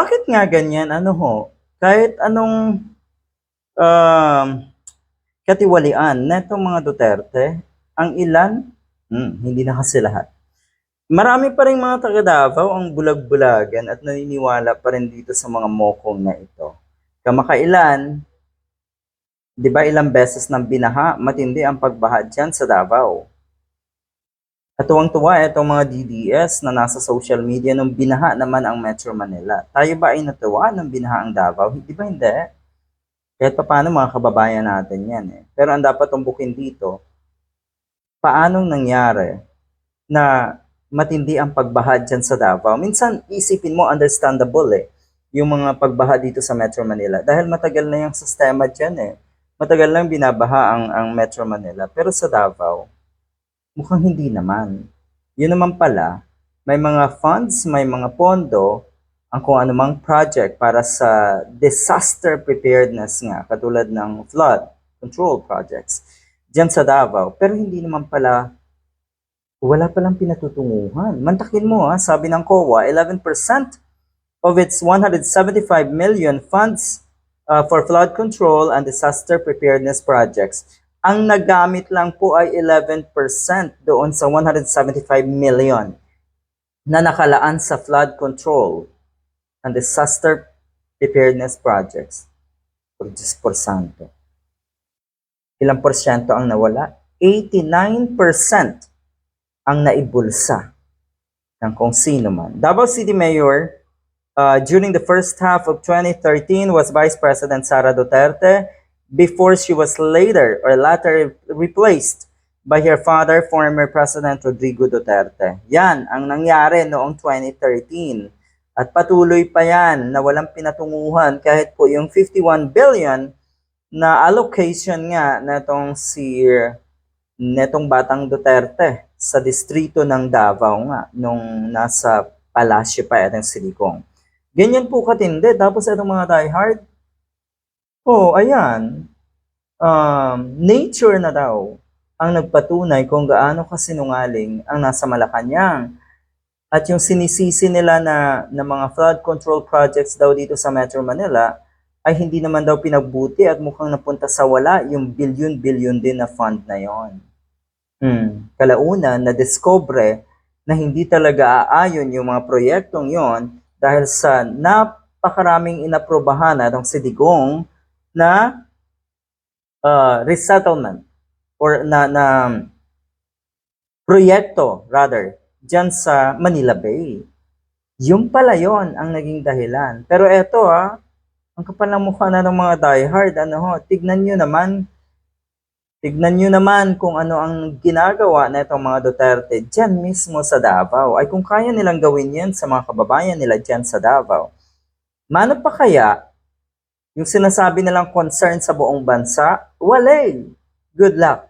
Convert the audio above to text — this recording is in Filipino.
Bakit nga ganyan? Ano ho? Kahit anong um, katiwalian netong mga Duterte, ang ilan, hmm, hindi na kasi lahat. Marami pa rin mga taga Davao ang bulag-bulagan at naniniwala pa rin dito sa mga mokong na ito. Kamakailan, di ba ilang beses nang binaha, matindi ang pagbaha dyan sa Davao. At tuwang-tuwa itong mga DDS na nasa social media nung binaha naman ang Metro Manila. Tayo ba ay natuwa nung binaha ang Davao? Di ba hindi? Kahit pa paano mga kababayan natin yan eh. Pero ang dapat tumbukin dito, paanong nangyari na matindi ang pagbaha dyan sa Davao? Minsan isipin mo, understandable eh, yung mga pagbaha dito sa Metro Manila. Dahil matagal na yung sistema dyan eh. Matagal lang binabaha ang, ang Metro Manila. Pero sa Davao, mukhang hindi naman. Yun naman pala, may mga funds, may mga pondo, ang kung anumang project para sa disaster preparedness nga, katulad ng flood control projects, dyan sa Davao. Pero hindi naman pala, wala palang pinatutunguhan. Mantakin mo ha, sabi ng COA, 11% of its 175 million funds uh, for flood control and disaster preparedness projects ang nagamit lang po ay 11% doon sa 175 million na nakalaan sa flood control and disaster preparedness projects. Por Diyos por santo. Ilang porsyento ang nawala? 89% ang naibulsa ng kung sino man. Davao City Mayor uh, during the first half of 2013 was Vice President Sara Duterte before she was later or later replaced by her father, former President Rodrigo Duterte. Yan ang nangyari noong 2013. At patuloy pa yan na walang pinatunguhan kahit po yung 51 billion na allocation nga netong si netong batang Duterte sa distrito ng Davao nga nung nasa palasyo pa itong Silicon. Ganyan po katindi. Tapos itong mga diehard, Oh, ayan. Um, nature na daw ang nagpatunay kung gaano kasinungaling ang nasa Malacanang. At yung sinisisi nila na, na mga flood control projects daw dito sa Metro Manila ay hindi naman daw pinagbuti at mukhang napunta sa wala yung billion-billion din na fund na yon. Hmm. Kalauna, na-discover na hindi talaga aayon yung mga proyektong yon dahil sa napakaraming inaprobahan atong si Digong na uh, resettlement or na, na proyekto rather dyan sa Manila Bay. Yung pala yon ang naging dahilan. Pero eto ah, ang kapal ng mukha na ng mga diehard, ano ho, tignan nyo naman, tignan nyo naman kung ano ang ginagawa na itong mga Duterte dyan mismo sa Davao. Ay kung kaya nilang gawin yan sa mga kababayan nila dyan sa Davao. Mano pa kaya yung sinasabi nilang concern sa buong bansa, wala eh. Good luck.